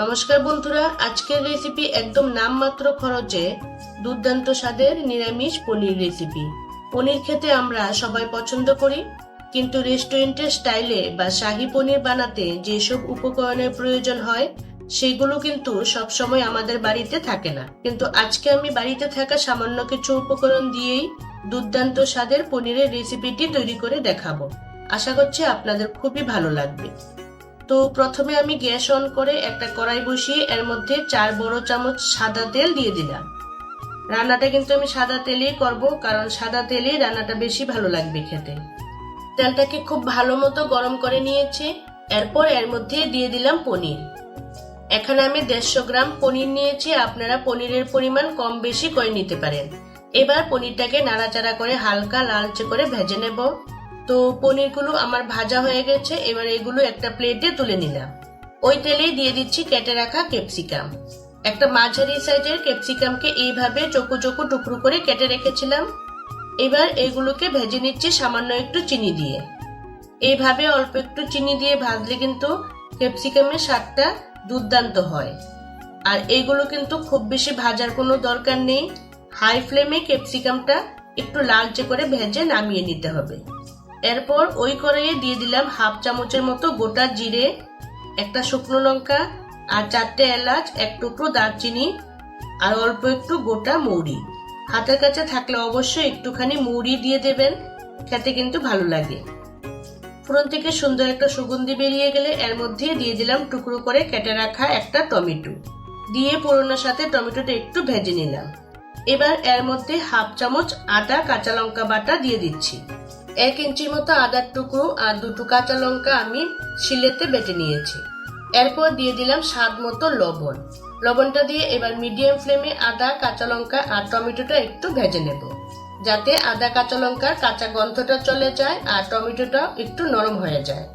নমস্কার বন্ধুরা, আজকের রেসিপি একদম নামমাত্র খরচে দুর্দান্ত স্বাদের নিরামিষ পনির রেসিপি পনির খেতে আমরা সবাই পছন্দ করি, কিন্তু রেস্টুরেন্টের স্টাইলে বা শাহী পনির বানাতে যেসব উপকরণের প্রয়োজন হয়, সেগুলো কিন্তু সব সময় আমাদের বাড়িতে থাকে না। কিন্তু আজকে আমি বাড়িতে থাকা সামান্য কিছু উপকরণ দিয়েই দুর্দান্ত স্বাদের পনিরের রেসিপিটি তৈরি করে দেখাবো। আশা করছি আপনাদের খুবই ভালো লাগবে। তো প্রথমে আমি গ্যাস অন করে একটা কড়াই বসিয়ে এর মধ্যে চার বড় চামচ সাদা তেল দিয়ে দিলাম। রান্নাটা কিন্তু আমি সাদা তেলেই করব, কারণ সাদা তেলেই রান্নাটা বেশি ভালো লাগবে খেতে। তেলটাকে খুব ভালো মতো গরম করে নিয়েছি, এরপর এর মধ্যে দিয়ে দিলাম পনির। এখানে আমি দেড়শো গ্রাম পনির নিয়েছি, আপনারা পনিরের পরিমাণ কম বেশি করে নিতে পারেন। এবার পনিরটাকে নাড়াচাড়া করে হালকা লালচে করে ভেজে নেব। তো পনিরগুলো আমার ভাজা হয়ে গেছে, এবার এগুলো একটা প্লেটে তুলে নিলাম। ওই তেলেই দিয়ে দিচ্ছি কেটে রাখা ক্যাপসিকাম। একটা মাঝারি সাইজের ক্যাপসিকামকে এইভাবে চকু চকু টুকরো করে কেটে রেখেছিলাম। এবার এগুলোকে ভেজে নিচ্ছি সামান্য একটু চিনি দিয়ে। এইভাবে অল্প একটু চিনি দিয়ে ভাজলে কিন্তু ক্যাপসিকামের স্বাদটা দুর্দান্ত হয়। আর এগুলো কিন্তু খুব বেশি ভাজার কোনো দরকার নেই। হাই ফ্লেমে ক্যাপসিকামটা একটু লালচে করে ভেজে নামিয়ে নিতে হবে। এরপর ওই কড়াইয়ে দিয়ে দিলাম হাফ চামচের মতো গোটা জিরে, একটা শুকনো লঙ্কা আর চারটে এলাচ, এক টুকরো দারচিনি আর অল্প একটু গোটা মৌরি। হাতের কাছে থাকলে অবশ্যই একটুখানি মৌরি দিয়ে দেবেন, খেতে কিন্তু ভালো লাগে। ফোড়ন থেকে সুন্দর একটা সুগন্ধি বেরিয়ে গেলে এর মধ্যে দিয়ে দিলাম টুকরো করে কেটে রাখা একটা টমেটো। দিয়ে পুরোনোর সাথে টমেটোটা একটু ভেজে নিলাম। এবার এর মধ্যে হাফ চামচ আদা কাঁচা লঙ্কা বাটা দিয়ে দিচ্ছি। এক ইঞ্চির মতো আদার টুকরো আর দুটো কাঁচা লঙ্কা আমি শিলেতে বেটে নিয়েছি। এরপর দিয়ে দিলাম স্বাদ মতো লবণ। লবণটা দিয়ে এবার মিডিয়াম ফ্লেমে আদা, কাঁচা লঙ্কা আর টমেটোটা একটু ভেজে নেব। যাতে আদা, কাঁচা লঙ্কার কাঁচা গন্ধটা চলে যায় আর টমেটোটা একটু নরম হয়ে যায়।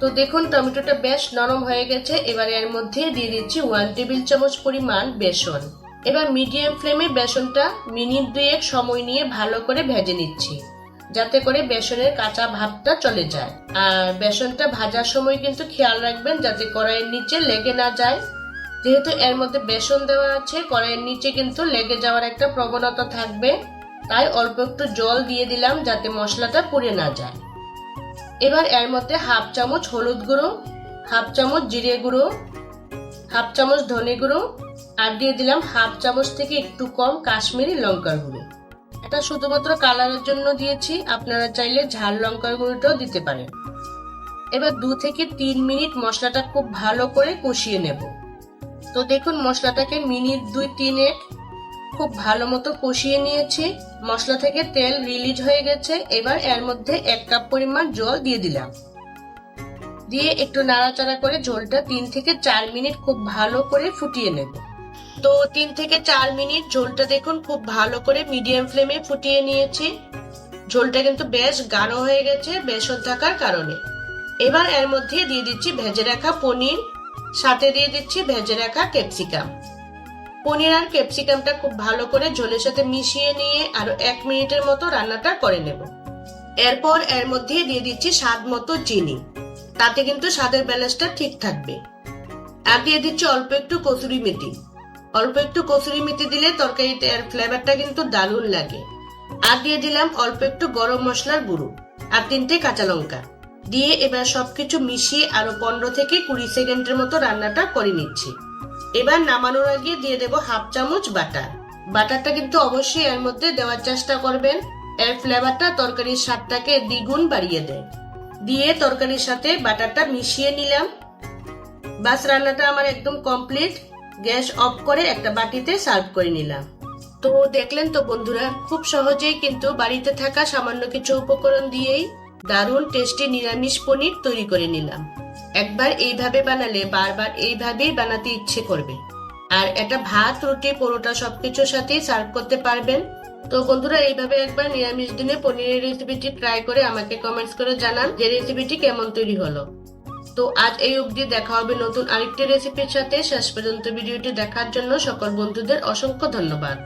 তো দেখুন, টমেটোটা বেশ নরম হয়ে গেছে। এবার এর মধ্যে দিয়ে দিচ্ছি ওয়ান টেবিল চামচ পরিমাণ বেসন। এবার মিডিয়াম ফ্লেমে বেসনটা মিনিট দুয়েক সময় নিয়ে ভালো করে ভেজে নিচ্ছি। যাতে করে বেসনের কাঁচা ভাবটা চলে যায়। আর বেসনটা ভাজার সময় কিন্তু খেয়াল রাখবেন যাতে কড়াইয়ের নিচে লেগে না যায়। যেহেতু এর মধ্যে বেসন দেওয়া আছে, কড়াইয়ের নিচে কিন্তু লেগে যাওয়ার একটা প্রবণতা থাকবে। তাই অল্প একটু জল দিয়ে দিলাম যাতে মশলাটা পুড়ে না যায়। এবার এর মধ্যে হাফ চামচ হলুদ গুঁড়ো, হাফ চামচ জিরে গুঁড়ো, হাফ চামচ ধনে গুঁড়ো, আর দিয়ে দিলাম হাফ চামচ থেকে একটু কম কাশ্মীরি লঙ্কার গুঁড়ো। এটা শুধুমাত্র কালারের জন্য দিয়েছি। আপনারা চাইলে ঝাল লঙ্কার গুঁড়োটাও দিতে পারেন। এবার দু থেকে তিন মিনিট মশলাটা খুব ভালো করে কষিয়ে নেব। তো দেখুন, মশলাটাকে মিনিট দুই তিনেক খুব ভালো মতো কষিয়ে নিয়েছি। মশলা থেকে তেল রিলিজ হয়ে গেছে। এবার এর মধ্যে এক কাপ পরিমাণ জল দিয়ে দিলাম। দিয়ে একটু নাড়াচাড়া করে ঝোলটা তিন থেকে চার মিনিট খুব ভালো করে ফুটিয়ে নেব। তো তিন থেকে চার মিনিট ঝোলটা দেখুন, খুব ভালো করে মিডিয়াম ফ্লেমে ফুটিয়ে নিয়েছি। ঝোলটা কিন্তু বেশ গাঢ় হয়ে গেছে বেসন থাকার কারণে। এবার এর মধ্যে দিয়ে দিচ্ছি ভেজে রাখা পনির, সাথে দিয়ে দিচ্ছি ভেজে রাখা ক্যাপসিকাম। পনির আর ক্যাপসিকামটা খুব ভালো করে ঝোলের সাথে মিশিয়ে নিয়ে আরও এক মিনিটের মতো রান্নাটা করে নেব। এরপর এর মধ্যে দিয়ে দিচ্ছি স্বাদ মতো চিনি। তাতে কিন্তু স্বাদের ব্যালেন্সটা ঠিক থাকবে। আর দিয়ে দিচ্ছি অল্প একটু কসুরি মেথি। অল্প একটু কসুরি মেথি দিলে তরকারিতে এর ফ্লেভারটা কিন্তু দারুণ লাগে। আর দিয়ে দিলাম অল্প একটু গরম মশলার গুঁড়ো আর তিনটে কাঁচা লঙ্কা। দিয়ে এবার সবকিছু মিশিয়ে আরও পনেরো থেকে কুড়ি সেকেন্ডের মতো রান্নাটা করে নিচ্ছি। এবার নামানোর আগে দিয়ে দেব হাফ চামচ বাটার বাটারটা কিন্তু অবশ্যই এর মধ্যে দেওয়ার চেষ্টা করবেন। এর ফ্লেভারটা তরকারির স্বাদটাকে দ্বিগুণ বাড়িয়ে দেয়। দিয়ে তরকারির সাথে বাটারটা মিশিয়ে নিলাম। বাস রান্নাটা আমার একদম কমপ্লিট গ্যাস অফ করে একটা বাটিতে সার্ভ করে নিলাম। তো দেখলেন তো বন্ধুরা, খুব সহজেই কিন্তু বাড়িতে থাকা সামান্য কিছু উপকরণ দিয়েই দারুণ টেস্টি নিরামিষ পনির তৈরি করে নিলাম। একবার এইভাবে বানালে বারবার এইভাবেই বানাতে ইচ্ছে করবে। আর এটা ভাত, রুটি, পরোটা সবকিছুর সাথেই সার্ভ করতে পারবেন। তো বন্ধুরা, এইভাবে একবার নিরামিষ দিনে পনিরের রেসিপিটি ট্রাই করে আমাকে কমেন্টস করে জানান যে রেসিপিটি কেমন তৈরি হলো। তো আজ এই অবধি দেখা হবে নতুন আরেকটি রেসিপির সাথে। শেষ পর্যন্ত ভিডিওটি দেখার জন্য সকল বন্ধুদের অসংখ্য ধন্যবাদ।